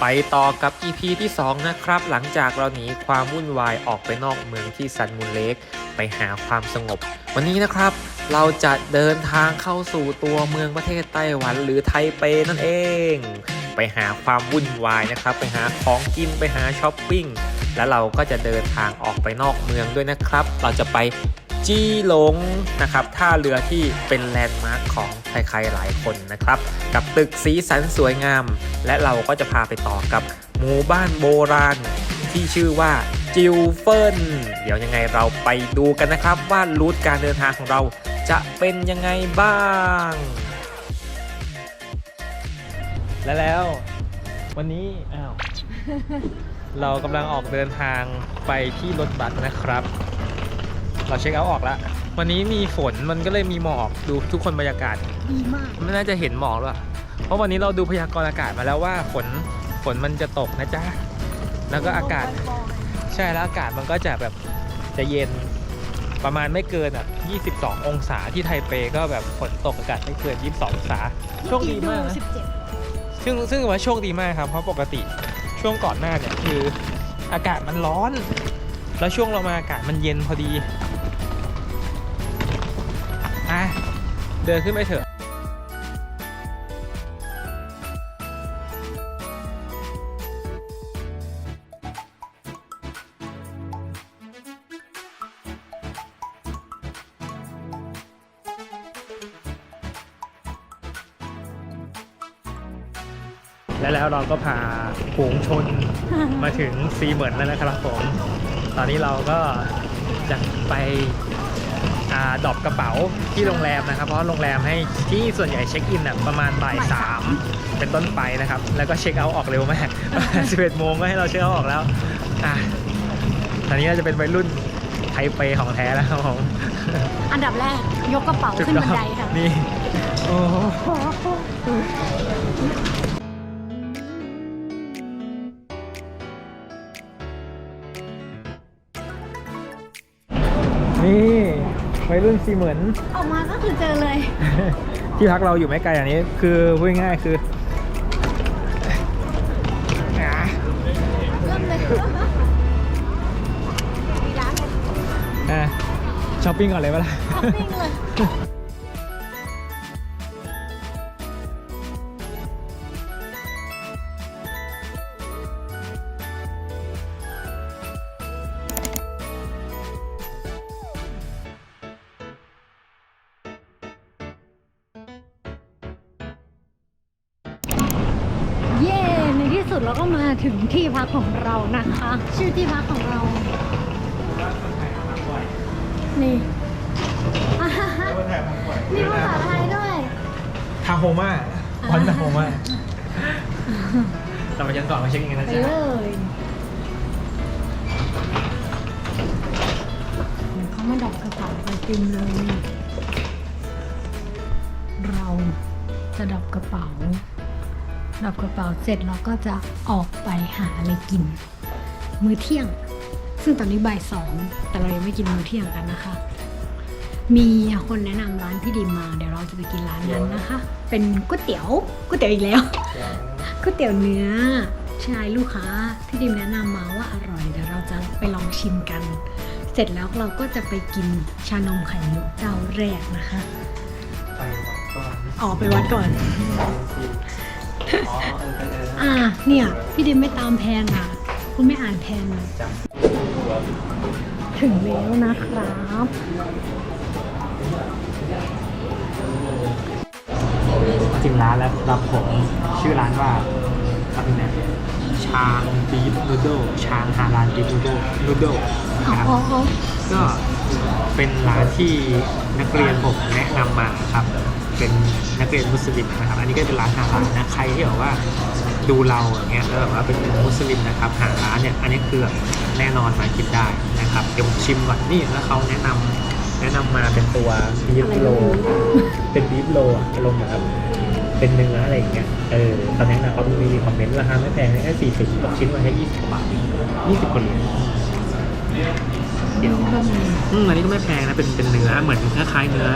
ไปต่อกับ EP ที่ 2 นะครับ หลังจากเราหนีความวุ่นวายออกไปนอกเมืองที่ซันมูนเลกไปหาความสงบ วันนี้นะครับ เราจะเดินทางเข้าสู่ตัวเมืองประเทศไต้หวันหรือไทเปนั่นเอง ไปหาความวุ่นวายนะครับ ไปหาของกินไปหาช้อปปิ้งแล้วเราก็จะเดินทางออกไปนอกเมืองด้วยนะครับ เราจะไป จี้หลงนะครับท่าเรือที่เป็นแลนด์มาร์คของใครๆหลายคนนะครับ กับตึกสีสันสวยงาม และเราก็จะพาไปต่อกับหมู่บ้านโบราณ ที่ชื่อว่าจิวเฟินเดี๋ยวยังไงเราไปดูกันนะครับว่ารูทการเดินทางของเราจะเป็นยังไงบ้าง และแล้ววันนี้อ้าวเรากำลังออกเดินทางไปที่รถบัสนะครับ เราเช็คเอาท์ออกแล้ว วันนี้มีฝนมันก็เลยมีหมอกดูทุกคนบรรยากาศดีมากไม่น่าจะเห็นหมอกแล้วอะเพราะวันนี้เราดูพยากรณ์อากาศมาแล้วว่าฝนฝนมันจะตกนะจ๊ะแล้วก็อากาศใช่แล้วอากาศมันก็จะแบบจะเย็นประมาณไม่เกินอะ 22 องศาที่ไทเปก็แบบฝนตกอากาศไม่เกิน 22 องศาโชคดีมากนะสิบเจ็ดซึ่งซึ่งว่าโชคดีมากครับเพราะปกติช่วงก่อนหน้าเนี่ยคืออากาศมันร้อน แล้วช่วงเรามาอากาศมันเย็นพอดี เดินขึ้นไปเถอะและแล้วเราก็พาฝูงชนมาถึงซีเหมือนแล้วนะครับผม ตอนนี้เราก็จะไปอ่า ดรอปกระเป๋าที่โรงแรมนะครับ เพราะโรงแรมให้ที่ส่วนใหญ่เช็คอินน่ะประมาณบ่ายสามเป็นต้นไปนะครับ แล้วก็เช็คเอาท์ออกเร็วมาก11โมงก็ให้เราเช็คเอาท์ออกแล้วอะตอนนี้เราจะเป็นวัยรุ่นไทเปของแท้แล้วครับผมอันดับแรกยกกระเป๋าขึ้นบันไดค่ะนี่โอ้ วัยรุ่นซีเหมือนออกมาก็คือเจอเลย ที่พักเราอยู่ไม่ไกลอันนี้ คือพูดง่ายๆคืออะเริ่มเลยมีร้านเลยอะช้อปปิ้งก่อนเลยปะล่ะช้อปปิ้งเลยเย้ เราก็มาถึงที่พักของเรานะคะ ชื่อที่พักของเรา นี่อ่าฮะมีภาษาไทยด้วย ทาโฮมาวันทาโฮมาเราไปยันก่อนมาเช็คอินกันนะไปจ๊ะเลยเขามาดับกระเป๋าไปเต็มเลย เราจะดับกระเป๋า ดับกระเป๋าเสร็จเราก็จะออกไปหาอะไรกิน มื้อเที่ยง ซึ่งตอนนี้บ่ายสองแต่เรายังไม่กินมื้อเที่ยงกันนะคะ มีคนแนะนำร้านพี่ดิมมาเดี๋ยวเราจะไปกินร้านนั้นนะคะ เป็นก๋วยเตี๋ยวก๋วยเตี๋ยวอีกแล้วก๋วยเตี๋ยวเนื้อใช่ลูกค้าพี่ดิมแนะนำมาว่าอร่อยเดี๋ยวเราจะไปลองชิมกัน เสร็จแล้วเราก็จะไปกินชานมไข่มุกเจ้าแรกนะคะไปวัดก่อนออกไปวัดก่อน อ๋อเออเออเอออ่า เนี่ย พี่ดิมไม่ตามแพนอะ คุณไม่อ่านแพนอะจ้ะถึงแล้วนะครับถึงร้านแล้วครับผมชื่อร้านว่าอะไรนะชางบีฟนูโดชางฮาลานบีฟนูโดนูโดอ๋อครับ อ๋ออ๋อก็เป็นร้านที่นักเรียนผมแนะนำมาครับ เป็นนักเรียนมุสลิมนะครับ อันนี้ก็เป็นร้านฮาลาลนะ ใครที่แบบว่าดูเราอย่างเงี้ยแล้วแบบว่าเป็นมุสลิมนะครับ หาร้านเนี่ย อันนี้คือแบบแน่นอนมากินได้นะครับเดี๋ยวผมชิมก่อนนี่แล้วเขาแนะนำแนะนำมาเป็นตัวบีฟโล เป็นบีฟโลอะอารมณ์แบบเป็นเนื้ออะไรอย่างเงี้ย เออตอนนี้นะเขามีคอมเมนต์ราคาไม่แพงแค่สี่สิบตกชิ้นมาแค่ยี่สิบบาทยี่สิบคนเหรียญ เดียวอืมอันนี้ก็ไม่แพงนะ เป็นเป็นเนื้อ เหมือนคล้ายๆเนื้อ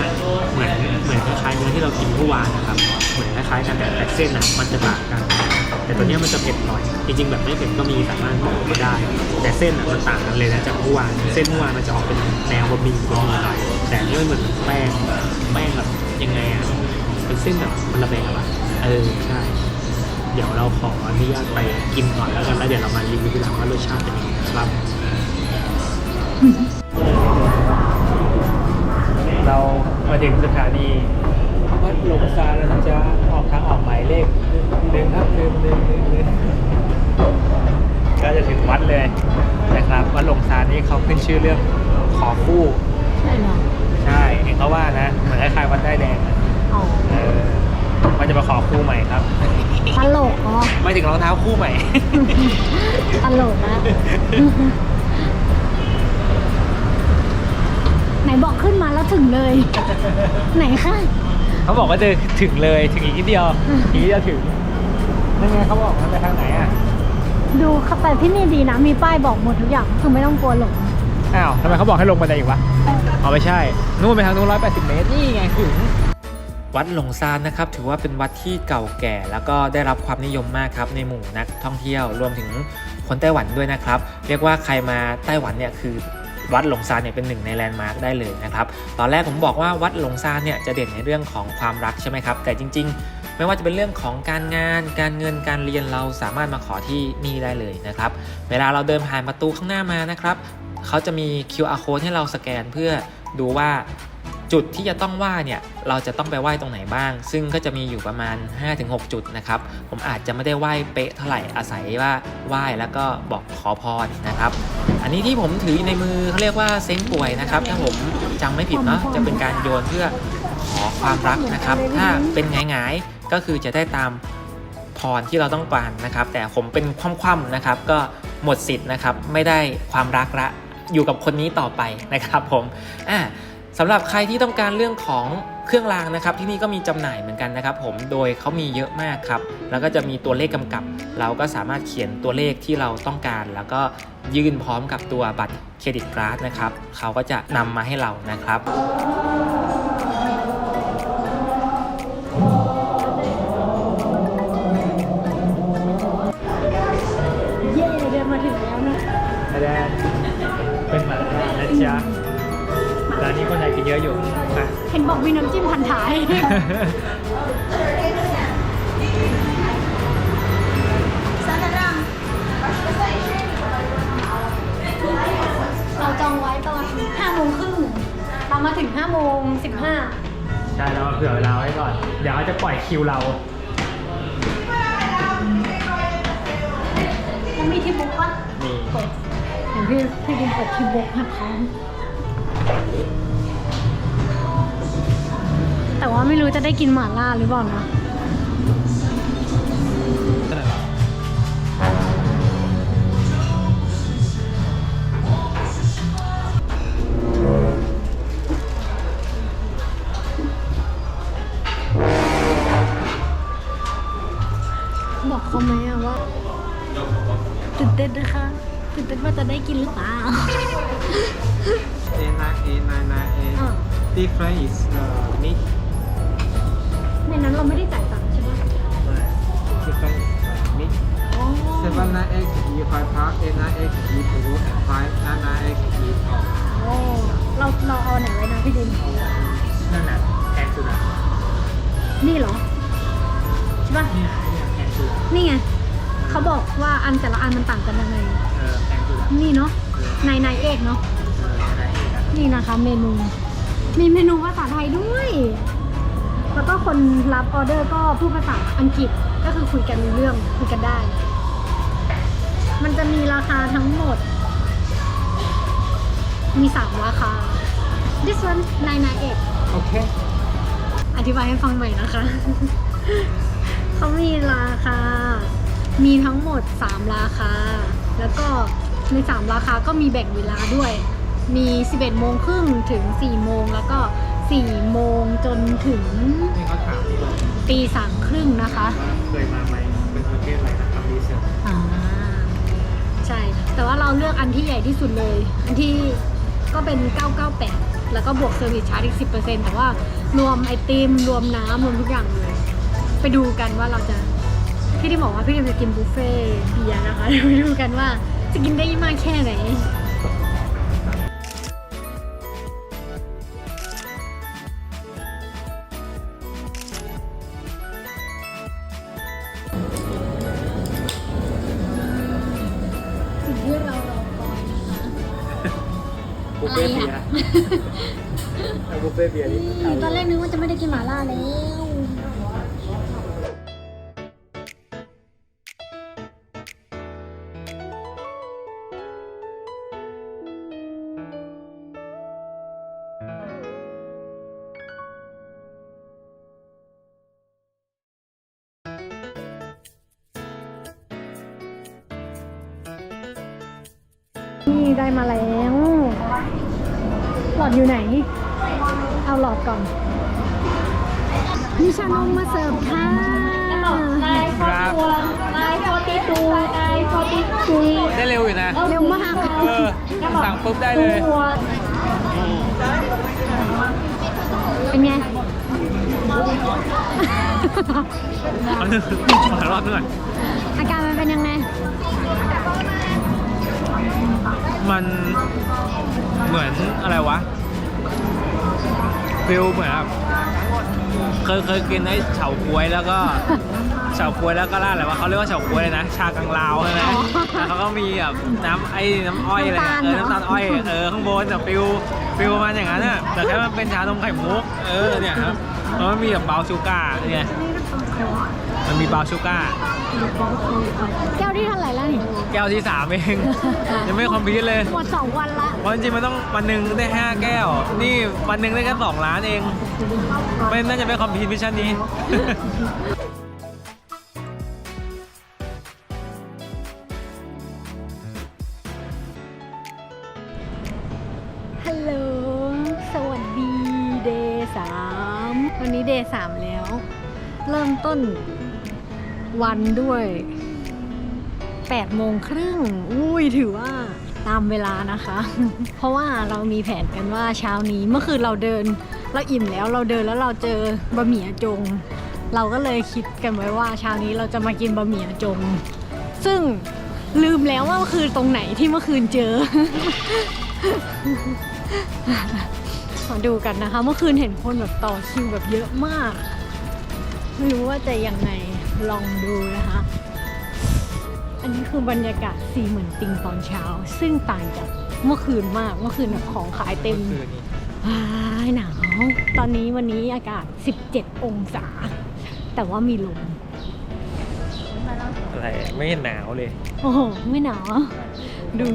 เหมือนเหมือนคล้ายๆเนื้อที่เรากินเมื่อวานนะครับ เหมือนคล้ายๆกันแต่แต่เส้นอะมันจะต่างกัน แต่ตัวเนี้ยมันจะเผ็ดหน่อย จริงๆ แบบไม่เผ็ดก็มีสามารถบอกมาได้ แต่เส้นอะมันต่างกันเลยนะจากเมื่อวาน เส้นเมื่อวานมันจะออกเป็นแนวบะหมี่บะหมี่หน่อย แต่อันนี่มันเหมือนแป้ง แป้งแบบยังไงอะ เป็นเส้นแบบมันระแบงอะเออใช่ เดี๋ยวเราขออนุญาตไปกินก่อนแล้วกันแล้วเดี๋ยวเรามารีวิวทีหลังว่ารสชาติเป็นยังไงครับ เรามาถึงสถานีวัดหลงซานแล้วนะจ๊ะออกทางออกหมายเลขหนึ่งครับหนึ่งหนึ่งหนึ่งหนึ่งก็จะถึงวัดเลยนะครับวัดหลงซานนี่เขาขึ้นชื่อเรื่องขอคู่ใช่เหรอใช่เห็นเขาว่านะเหมือนคล้ายๆวัดได้แดงอะอ๋อเออว่าจะมาขอคู่ใหม่ครับ ตลกอ๋อไม่ถึงรองเท้าคู่ใหม่ ตลกนะ นบอกขึ้นมาแล้วถึงเลย ไหนคะเขาบอกว่าจะถึงเลยถึงอีกนิดเดียวอีกนิดเดียวถึงนั่นไงเขาบอกว่าไปทางไหนอะดูค่ะแต่ที่นี่ดีนะมีป้ายบอกหมดทุกอย่างคือไม่ต้องกลัวหลงอ้าวทำไมเขาบอกให้ลงบันไดอีกวะอ๋อไม่ใช่นู่นไปทางนู้นร้อยแปดสิบเมตรนี่ไงถึงวัดหลงซานนะครับถือว่าเป็นวัดที่เก่าแก่ แล้วก็ได้รับความนิยมมากครับในหมู่นักท่องเที่ยวรวมถึงคนไต้หวันด้วยนะครับ เรียกว่าใครมาไต้หวันเนี่ยคือ วัดหลงซานเนี่ยเป็นหนึ่งในแลนด์มาร์กได้เลยนะครับ ตอนแรกผมบอกว่าวัดหลงซานเนี่ยจะเด่นในเรื่องของความรักใช่ไหมครับ แต่จริง ๆ ไม่ว่าจะเป็นเรื่องของการงาน การเงิน การเรียนเราสามารถมาขอที่นี่ได้เลยนะครับ เวลาเราเดินผ่านประตูข้างหน้ามานะครับเขาจะมี QR code ให้เราสแกนเพื่อดูว่า จุดที่จะต้องไหว้เนี่ยเราจะต้องไปไหว้ตรงไหนบ้าง ซึ่งก็จะมีอยู่ประมาณ 5-6 จุดนะครับ ผมอาจจะไม่ได้ไหว้เป๊ะเท่าไหร่อาศัยว่าไหว้แล้วก็บอกขอพรนะครับ อันนี้ที่ผมถืออยู่ในมือเขาเรียกว่าเซ้งป่วยนะครับ ถ้าผมจำไม่ผิดเนาะจะเป็นการโยนเพื่อขอความรักนะครับ ถ้าเป็นหงาย ๆ ก็คือจะได้ตามพรที่เราต้องการนะครับ แต่ผมเป็นคว่ำๆนะครับ ก็หมดสิทธิ์นะครับไม่ได้ความรักละอยู่กับคนนี้ต่อไปนะครับผมอ่า สำหรับใครที่ต้องการเรื่องของเครื่องรางนะครับ ที่นี่ก็มีจำหน่ายเหมือนกันนะครับ ผมโดยเขามีเยอะมากครับ แล้วก็จะมีตัวเลขกำกับ เราก็สามารถเขียนตัวเลขที่เราต้องการ แล้วก็ยื่นพร้อมกับตัวบัตรเครดิตการ์ดนะครับเขาก็จะนำมาให้เรานะครับ คนไทยกินเยอะอยู่อะเห็นบอกมีน้ำจิ้มพันท้าย เราจองไว้ตอน5โมงครึ่งเรามาถึง5โมง15ใช่แล้วเผื่อเวลาไว้ก่อน เดี๋ยวเขาจะปล่อยคิวเรา แล้วมีที่บุ๊กปะนี่ เปิดเห็นพี่พี่ดินเปิดที่บุ๊กให้พร้อม แต่ว่าไม่รู้จะได้กินหม่าล่าหรือเปล่านะบอกเขาไหมอะว่าตื่นเต้นนะคะตื่นเต้นว่าจะได้กินหรือเปล่า A nine A nine nine A. อะ Different is the meat. อกว่าอันแต่ละอันมันต่างกันยังไง เออแพงสุดอะนี่เนาะในในเอกเนาะ เอออะไรอีกอะนี่นะคะเมนู มีเมนูภาษาไทยด้วย แล้วก็คนรับออเดอร์ก็พูดภาษาอังกฤษ ก็คือคุยกันรู้เรื่องคุยกันได้ มันจะมีราคาทั้งหมด มีสามราคา this one 998 Okay. อธิบายให้ฟังใหม่นะคะ เขามีราคา มีทั้งหมด 3 ราคา แล้วก็ใน 3 ราคาก็มีแบ่งเวลาด้วย มี 11 โมงครึ่งถึง 4 โมง แล้วก็ 4 โมงจนถึงนี่เขาถามที่ว่าตีสามครึ่งนะคะเคยมาไหมเป็นประเทศอะไรนะทำรีเสิร์ชอ่า ใช่ แต่ว่าเราเลือกอันที่ใหญ่ที่สุดเลย อันที่ก็เป็น 998 แล้วก็บวกเซอร์วิสชาร์จอีก 10%แต่ว่ารวมไอติม รวมน้ำรวมทุกอย่างเลย ไปดูกันว่าเราจะ พี่ดิมบอกว่าพี่ดิมจะกินบุฟเฟ่ต์เบียร์นะคะเดี๋ยวไปดูกันว่าจะกินได้มากแค่ไหน นี่ได้มาแล้ว หลอดอยู่ไหน เอาหลอดก่อน มีชานมมาเสิร์ฟค่ะครับไลฟ์ฟอร์ตี้ตูไลฟ์ฟอร์ตี้ตูได้เร็วอยู่นะ เร็วมากเออสั่งปุ๊บได้เลย เป็นไงเอาหนึ่งขอรอบหน่อยอาการมันเป็นยังไง มันเหมือนอะไรวะฟิลเหมือนแบบเคยเคยกินไอ้เฉาก๊วยแล้วก็ เฉาก๊วยแล้วก็ราดอะไรวะเขาเรียกว่าเฉาก๊วยเลยนะ ชากังลาวใช่ไหมอ๋อแล้วเขาก็มีแบบน้ำไอ้น้ำอ้อยอะไรอะเออน้ำตาลเหรอน้ำตาลอ้อยเออข้างบนแต่ฟิลฟิลประมาณอย่างนั้นอะแต่แค่มันเป็นชานมไข่มุกเออเนี่ยครับแล้วมันมีแบบเบาชูการ์เนี่ย มันมีเบาชูการ์แก้วที่เท่าไหร่แล้วนี่ แก้วที่สามเอง ยังไม่คอมพิวต์เลยหมดสองวันละเพราะจริงๆมันต้องวันหนึ่งได้ห้าแก้ว นี่วันหนึ่งได้แค่สองล้านเอง ไม่น่าจะไม่คอมพิวต์มิชชั่นนี้ ฮัลโหล สวัสดีเดย์สามวันนี้เดย์สามแล้ว เริ่มต้น วันด้วย8โมงครึ่งอุ้ยถือว่าตามเวลานะคะ เพราะว่าเรามีแผนกันว่าเช้านี้เมื่อคืนเราเดิน เราอิ่มแล้วเราเดินแล้วเราเจอบะหมี่จง เราก็เลยคิดกันไว้ว่าเช้านี้เราจะมากินบะหมี่จง ซึ่งลืมแล้วว่าคือตรงไหนที่เมื่อคืนเจอมาดูกันนะคะ เมื่อคืนเห็นคนแบบต่อคิวแบบเยอะมาก ไม่รู้ว่าจะยังไง ลองดูนะคะ อันนี้คือบรรยากาศสีเหมือนติงตอนเช้า ซึ่งต่างจากเมื่อคืนมากเมื่อคืนแบบของขายเต็มคืนนี้ว้ายหนาวตอนนี้วันนี้อากาศ 17 องศา แต่ว่ามีลมอะไรไม่หนาวเลย โอ้โห ไม่หนาว ดู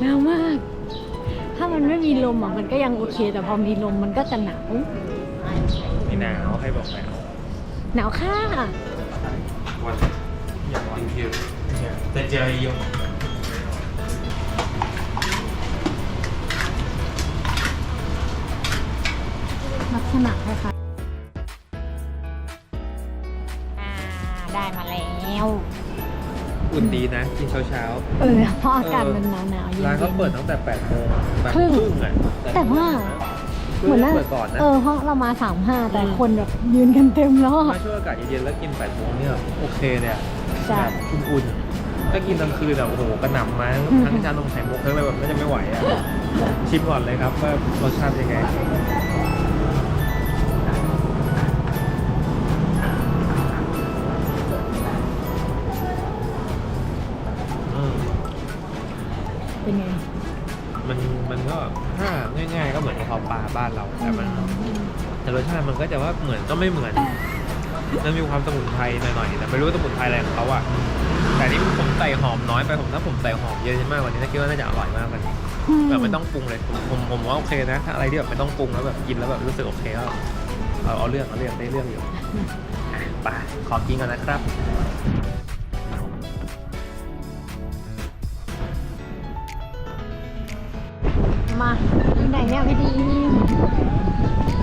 หนาวมาก ถ้ามันไม่มีลมอะมันก็ยังโอเค แต่พอมีลมมันก็จะหนาว ไม่หนาวใครบอกหนาว หนาวค่ะวัน อย่างวันคิวจะเจอยุงลักษณะคล้ายๆอ่าได้มาแล้วอุ่นดีนะ กินเช้าเช้าเออเพราะอากาศมันหนาวหนาวๆเย็นๆ ร้านๆเขาเปิดตั้งแต่8โมงแปดครึ่งครึ่งอะแต่ว่าเหมือนน่าเปิดก่อนนะเออเพราะเรามาสามห้าแต่คนแบบยืนกันเต็มแล้วมาอะช่วงอากาศเย็นๆแล้วกิน8โมงเนี่ยโอเคเลย อะใช่แบบอุ่นๆถ้ากินกลางคืนอะโอ้โหกระหน่ำมาทั้งชานมไข่มุกทั้งอะไรแบบน่าจะไม่ไหวอะชิมก่อนเลยครับว่ารสชาติยังไงอืม เป็นไง มันมันก็ถ้าง่าย ๆ ก็เหมือนกะเพราปลาบ้านเราแต่มันแต่รสชาติมันก็จะว่าเหมือนก็ไม่เหมือน มันมีความสมุนไพรหน่อยๆแต่ไม่รู้ว่าสมุนไพรอะไรของเขาอะแต่นี่ผมใส่หอมน้อยไปผมถ้าผมใส่หอมเยอะมากกว่านี้น่าคิดว่าน่าจะอร่อยมากกว่านี้แบบไม่ต้องปรุงเลยผมผมผมว่าโอเคนะถ้าอะไรที่แบบไม่ต้องปรุงแล้วแบบกินแล้วแบบรู้สึกโอเคก็เอาเอาเรื่องเอาเรื่องได้เรื่องอยู่อะไปขอกินกันนะครับมาที่ไหนเนี่ยพี่ดีม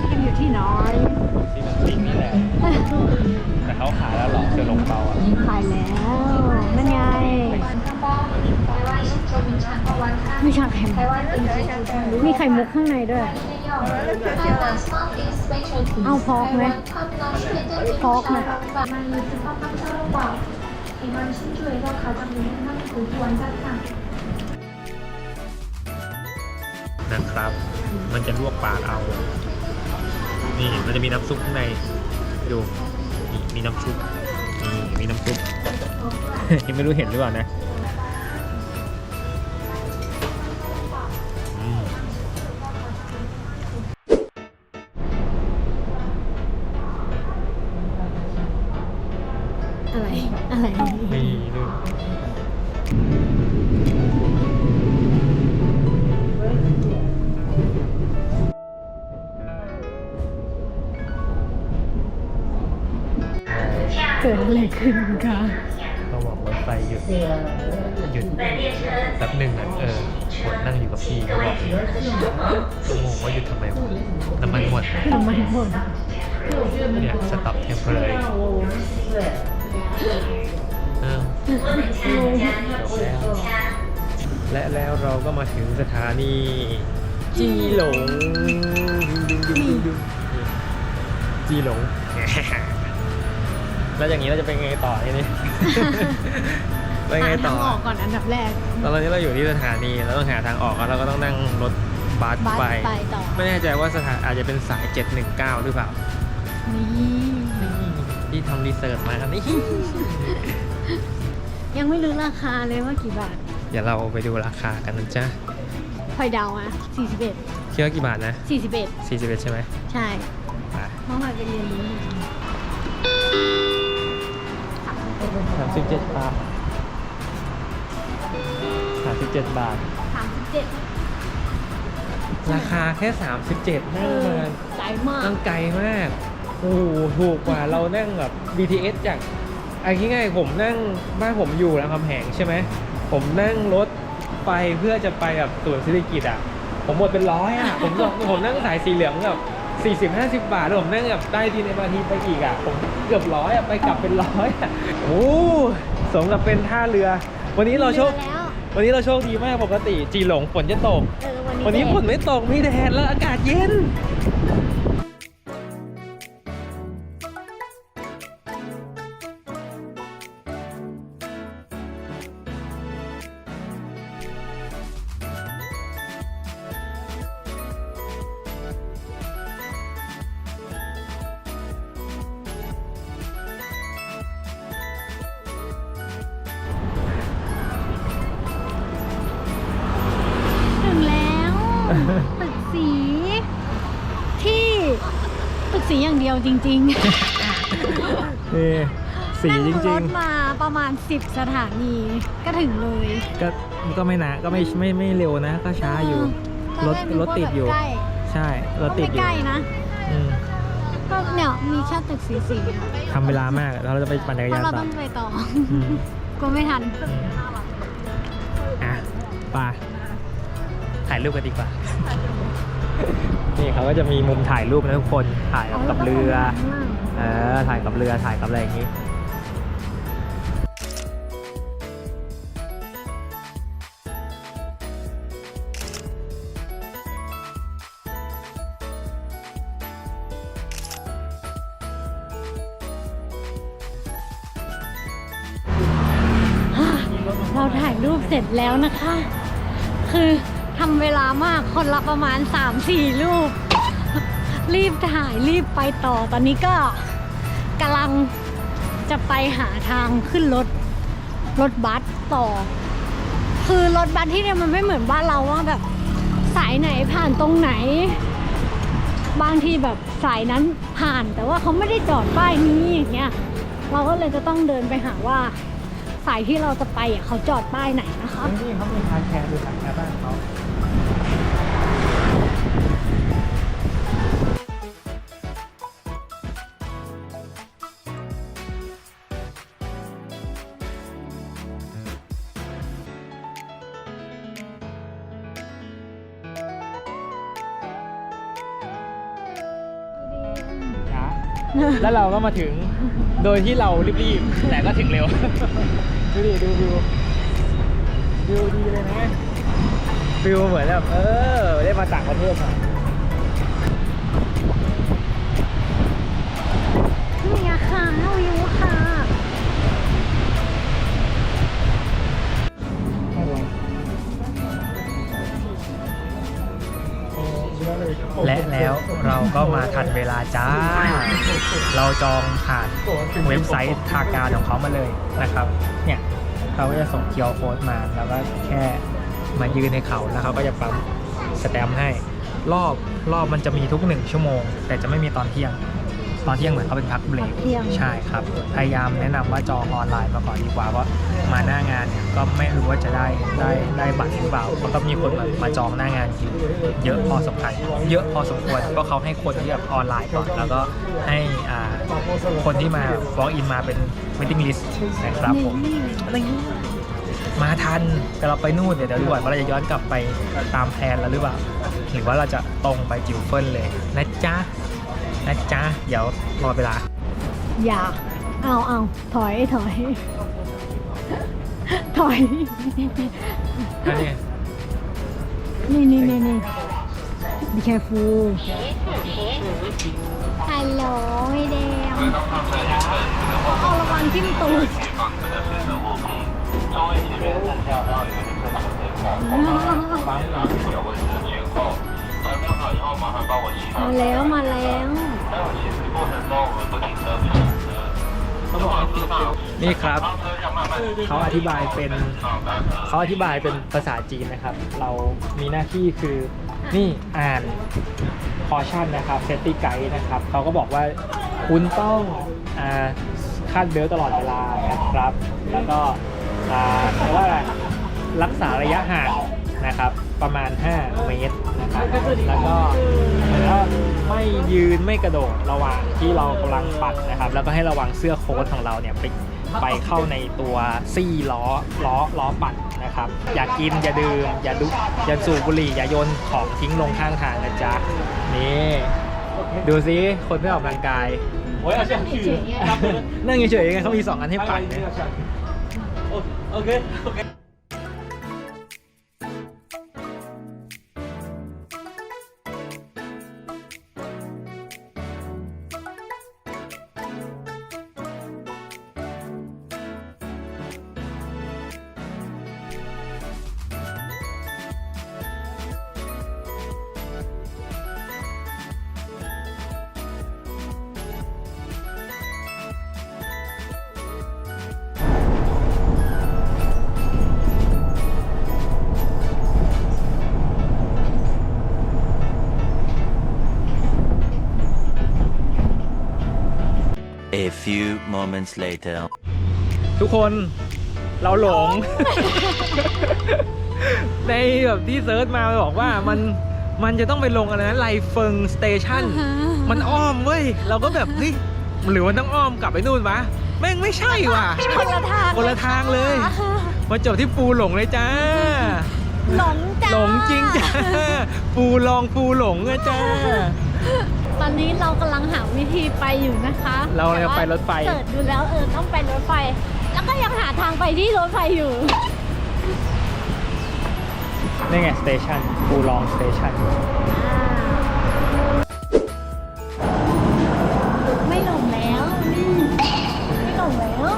พี่ดีมอยู่ที่น้อย ที่มันปิ้งนี่แหละ แต่เขาขายแล้วเหรอจะหลงเปาอะขายแล้วนั่นไงมีชาแข็งมีไข่มุกข้างในด้วย เอาพอกไหมพอกไหมนะครับ มันจะลวกปากเอา นี่มันจะมีน้ำซุปข้างในดูนี่มีน้ำซุปนี่มีน้ำซุป ยังไม่รู้เห็นหรือเปล่านะ แล้วและแล้วเราก็มาถึงสถานีจีหลงดึงดึงดึงดึงดึงจีหลง แล้วอย่างนี้เราจะเป็นไงต่อทีนี้ไปไงหาต่ทาองออกก่อนอันดับแรก ตอนนี้เราอยู่ที่สถานีเราต้องหาทางออกแล้วเราก็ต้องนั่งรถบัสบัสไปไปต่อไม่แน่ใจว่าสถานอาจจะเป็นสาย 719 หรือเปล่า นี่ที่ทำรีเสิร์ชมาอันนี้ยังไม่รู้ราคาเลยว่ากี่บาท เดี๋ยวเราไปดูราคากันนะจ๊ะพลอยเดาอะ41 คิดว่ากี่บาทนะ41 41ใช่ไหมใช่ไปเพราะพลอยไปเรียนรู้มาสามสิบเจ็ดบาทสามสิบเจ็ดบาท 37ราคาแค่37นั่งมาไกลมากนั่งไกลมาก โอ้โหถูกกว่าเรานั่งแบบ BTS จากอันนี้ง่ายๆผมนั่งบ้านผมอยู่รามคำแหงใช่ไหม ผมนั่งรถไปเพื่อจะไปแบบสวนศิริกิตอะ ผมหมดเป็นร้อยอะ ผมบอกผมนั่งสายสีเหลืองแบบสี่สิบห้าสิบบาทแล้วผมนั่งแบบใต้ดินในมาทีไปอีกอะ ผมเกือบร้อยอะ ไปกลับเป็นร้อยอะโอ้สมกับเป็นท่าเรือ วันนี้เราโชคแล้ววันนี้เราโชคดีมากปกติ จีหลงฝนจะตก เออวันนี้วันนี้แดดฝนไม่ตกมีแดดแล้วอากาศเย็น ตึกสี ที่ตึกสีอย่างเดียวจริงๆนี่สีนั่งจรริงถมาประมาณ 10 สถานีก็ถึงเลย ๆ ก็ก็ไม่นะก็ไม่ไม่ไม่เร็วนะ ก็ช้าอยู่ตอนรแกถนึกรถว่าติดอยู่แบบใกล้ใช่รถก็ติดไม่อยู่ใกล้นะ อืมก็เนี่ยมีแค่ตึกสีสีทำเวลามากแล้วเราจะไปปั่นจักรเพยานราะเราต่อต้องไปต่อ อืมกลัวไม่ทันอืมอะไป ถ่ายรูปกันดีกว่า นี่เขาก็จะมีมุมถ่ายรูปนะทุกคน ถ่ายกับเรือ เออ ถ่ายกับเรือ ถ่ายกับอะไรอย่างนี้เราถ่ายรูปเสร็จแล้วนะคะ คือ ทำเวลามากคนละประมาณ 3-4 รูป รีบถ่ายรีบไปต่อตอนนี้ก็กำลังจะไปหาทางขึ้นรถ รถบัสต่อ คือรถบัสที่เนี่ยมันไม่เหมือนบ้านเราว่าแบบสายไหนผ่านตรงไหน บางทีแบบสายนั้นผ่านแต่ว่าเขาไม่ได้จอดป้ายนี้อย่างเงี้ยเราก็เลยจะต้องเดินไปหาว่าสายที่เราจะไปอะเขาจอดป้ายไหนนะคะ ที่นี่เขามีคาแคร์ดูคาแคร์บ้านเขา แล้วเราก็มาถึงโดยที่เรารีบๆ แต่ก็ถึงเร็ว ดูดิดูวิววิวดีเลยนะวิวเหมือนแบบเออ ได้มาต่างประเทศอะ เราก็มาทันเวลาจ้า เราจองผ่านเว็บไซต์ทางการของเขามาเลยนะครับ เนี่ยเขาก็จะส่งเคียวโค้ดมา แล้วก็แค่มายืนในเขาแล้วเขาก็จะปั๊มสแตมป์ให้ รอบรอบมันจะมีทุกหนึ่งชั่วโมง แต่จะไม่มีตอนเที่ยง ตอนเที่ยงเหมือนเขาเป็นพักเบรกเที่ยง ใช่ครับ พยายามแนะนำว่าจองออนไลน์มาก่อนดีกว่าเพราะมาหน้างานเนี่ยก็ไม่รู้ว่าจะได้ได้ได้บัตรหรือเปล่าเพราะก็มีคนมามาจองหน้างานจริงเยอะพอสมควรเยอะพอสมควรก็เขาให้คนที่แบบออนไลน์ก่อน แล้วก็ให้อ่าคนที่มา walk in มาเป็น waiting list นะครับผมมาทันแต่เราไปนู่นเดี๋ยวเดี๋ยวดูก่อนว่าเราจะย้อนกลับไปตามแพลนแล้วหรือเปล่า หรือว่าเราจะตรงไปจิวเฟิลเลยนะจ๊ะ นะจ๊ะ เดี๋ยวรอเวลา อย่า เอาเอาถอยถอย ถอย อันนี้นี่นี่นี่นี่ be careful ฮัลโหลไอเดมเอาระวังจิ้มตูดมาแล้วมาแล้ว นี่ครับ เขาอธิบายเป็นเขาอธิบายเป็นภาษาจีนนะครับ เรามีหน้าที่คือนี่อ่านคอชั่นนะครับเซตตี้ไกด์นะครับเขาก็บอกว่าคุณต้องอ่าคาดเบลต์ตลอดเวลานะครับ แล้วก็อ่าเรียกว่าอะรักษาระยะห่างนะครับ ประมาณ 5 เมตรนะครับ แล้วก็เหมือนว่า ไม่ยืนไม่กระโดดระหว่างที่เรากำลังปัดนะครับ แล้วก็ให้ระวังเสื้อโค้ทของเราเนี่ยไปไปเข้าในตัวซี่ล้อล้อล้อปัดนะครับ อย่ากิน อย่าดื่ม อย่าดุอย่าสูบบุหรี่ อย่าโยนของทิ้งลงข้างทางนะจ๊ะ นี่ ดูซิคนไม่ออกกำลังกาย นั่งเฉยๆไงเขามีสองอันให้ปัดเนี่ย A moments later. ทุกคนเราหลง ในแบบที่เซิร์ชมามันบอกว่ามันมันจะต้องไปลงอะไรนะไลเฟิงสเตชันมันอ้อมเว้ย เราก็แบบเฮ้ยหรือมันต้องอ้อมกลับไปนู่นวะแม่งไม่ใช่ว่ะคนละทางคนละทางเลย มาจบที่ปูหลงเลยจ้า หลงจ้า หลงจริงจ้า ปูลองปูหลงอะจ้า ตอนนี้เรากำลังหาวิธีไปอยู่นะคะเราจะไปรถไฟเสิร์ชดูแล้วเออต้องไปรถไฟ แล้วก็ยังหาทางไปที่รถไฟอยู่ นี่ไงสเตชันปูลองสเตชันไม่หลงแล้วนี่ไม่หลงแล้ว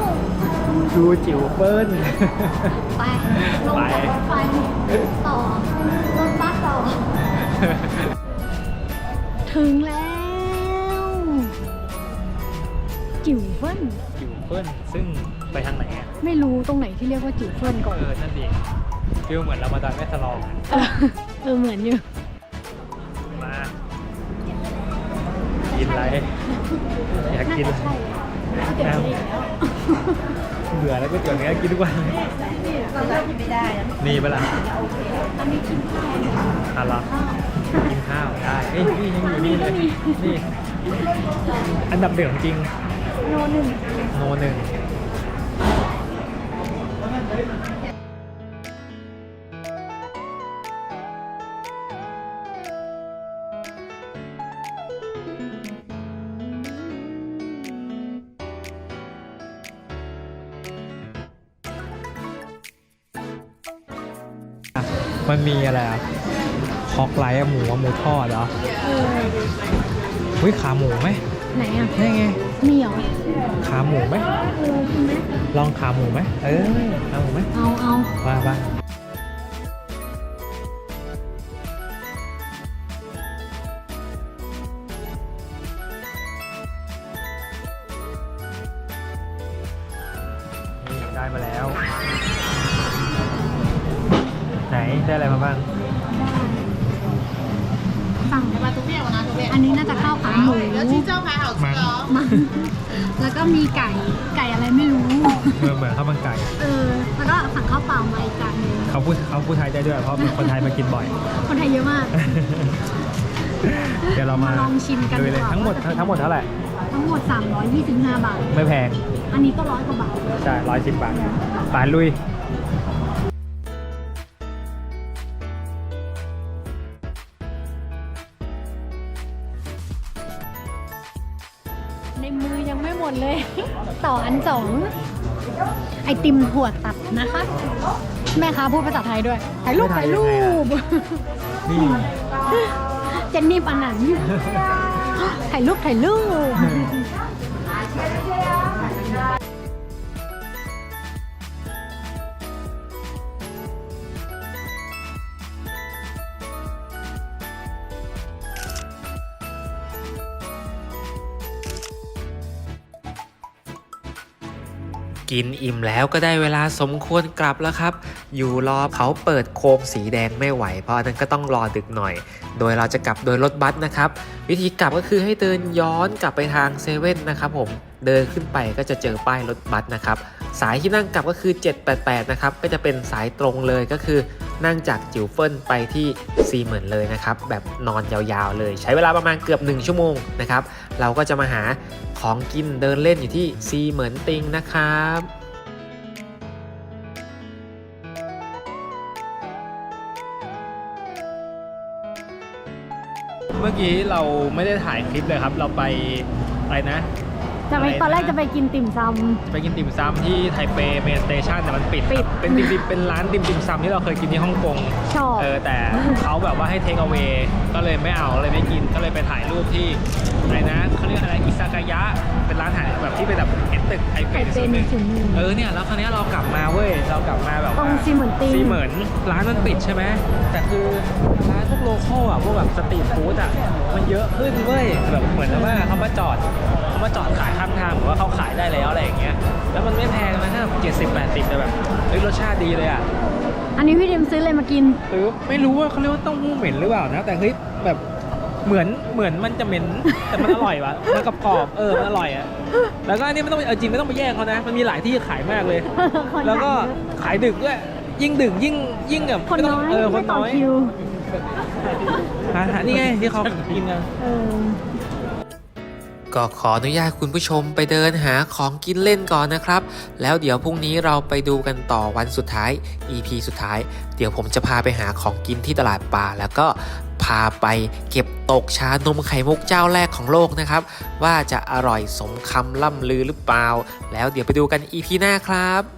ดูจิ๋วเปิ้ล ไปลงไปจากรถไฟต่อรถบัสต่อ ถึงแล้วจิ๋วเฟินจิ๋วเปิ้ลซึ่งไปทางไหนอะไม่รู้ตรงไหนที่เรียกว่าจิ๋วเฟินก่อน เออนั่นดิฟิลเหมือนเรามาดอยแม่สลองอะเออเออเหมือนอยู่ มากินอะไรอยากกินน่าจะใช่เดี๋ยวนี้แล้วเบื่อแล้วก็เตี๋ยวเนื้อกินทุกวันนี่ปะล่ะอันนี้กินข้าวอะเหรอกิน ข้าวได้เอ้ยนี่ยังอยู่นี่เลยนี่อันดับหนึ่งจริงโนหนึ่งโนหนึ่งมันมีอะไรอะ ฮอกไลท์อะหมูอะหมูทอดเหรอเออเฮ้ยขาหมูไหมไหนอะนี่ไง มีเหรอขาหมูไหมเออกินไหมลองขาหมูไหมเออขาหมูไหมเอาเอา มาบ้า กันดูเลยดีกว่าทั้งหมดว่าจะเป็นทั้งหมดเท่าไหร่ ทั้งหมด 325 บาท ไม่แพง อันนี้ก็ร้อยกว่าบาท ใช่ร้อยสิบบาทปานลุยในมือยังไม่หมดเลย ต่ออันสองไอติมหัวตัดนะคะ แม่ค้าพูดภาษาไทยด้วยถ่ายรูปไม่ถ่ายถ่ายรูยังไงปนี่เจนนี่ปานันถ่ายรูปถ่ายรูปกินอิ่มแล้วก็ได้เวลาสมควรกลับแล้วครับ อยู่รอเขาเปิดโคมสีแดงไม่ไหว เพราะอันนั้นก็ต้องรอดึกหน่อย โดยเราจะกลับโดยรถบัสนะครับ วิธีกลับก็คือให้เดินย้อนกลับไปทางเซเว่นนะครับผมเดินขึ้นไปก็จะเจอป้ายรถบัสนะครับสายที่นั่งกลับก็คือ 788 นะครับก็จะเป็นสายตรงเลยก็คือนั่งจากจิวเฟินไปที่ซีเหมือนเลยนะครับแบบนอนยาวๆเลย ใช้เวลาประมาณเกือบ 1 ชั่วโมงนะครับเราก็จะมาหาของกินเดินเล่นอยู่ที่ซีเหมือนติงนะครับ เมื่อกี้เราไม่ได้ถ่ายคลิปเลยครับ เราไปอะไรนะ จะไปอะไรนะตอนแรกจะไปกินติ่มซ ไปกินติ่มซำที่ไทเปเมนสเตชันแต่มันปิดปิดครับเป็นติ่มๆเป็นร้านติ่มติ่มซำที่เราเคยกินที่ฮ่องกงำชอบ เออแต่เขาแบบว่าให้เทคเอา a y ก็เลยไม่เอาเลยไม่กินก็เลยไปถ่ายรูปที่อะไรนะเขาเรียกอะไรอิซากายะเป็นร้านถ่ายแบบที่เป็นแบบเห็นตึกไทเปไข่ศูเป็นนย์หนึ่งศูนย์หนึ่ง เออเนี่ยแล้วคราวเนี้ยเรากลับมาเว้ยเรากลับมาแบบตรว่างซีเหมือนติงซีเหมือนร้านมันปิดใช่ไหมแต่คือร้านพวกโลคอลอะพวกแบบสตรีทฟู้ดอะมันเยอะขึ้นเว้ยแบบเหมือนว่าเขามาจอด เขามาจอดขายข้างทางหรือว่าเขาขายได้แล้วอะไรอย่างเงี้ยแล้วมันไม่แพงนะแค่เจ็ดสิบแปดสิบแต่แบบเฮ้ยรสชาติดีเลยอะอันนี้พี่เดมซื้ออะไรมากิน หรือไม่รู้ว่าเขาเรียกว่าเต้าหู้เหม็นหรือเปล่านะ แต่เฮ้ยแบบเหมือนเหมือนมันจะเหม็น แต่มันอร่อยวะมันกรอบๆเออมันอร่อยอะแล้วก็อันนี้ไม่ต้องเอาจริงไม่ต้องไปแย่งเขานะ มันมีหลายที่ขายมากเลยคนแล้วก็ขายเยอะขายดึกด้วยยิ่งดึกยิ่งยิ่งแบบคนไม่ต้น้องอยเออคไม่นต่อน้อยคิวหาหานี่ไงที่เขากินกันเออ ก็ขออนุญาตคุณผู้ชมไปเดินหาของกินเล่นก่อนนะครับ แล้วเดี๋ยวพรุ่งนี้เราไปดูกันต่อวันสุดท้าย EP สุดท้าย เดี๋ยวผมจะพาไปหาของกินที่ตลาดปลาแล้วก็พาไปเก็บตกชานมไข่มุกเจ้าแรกของโลกนะครับ ว่าจะอร่อยสมคำล่ำลือหรือเปล่า แล้วเดี๋ยวไปดูกัน EP หน้าครับ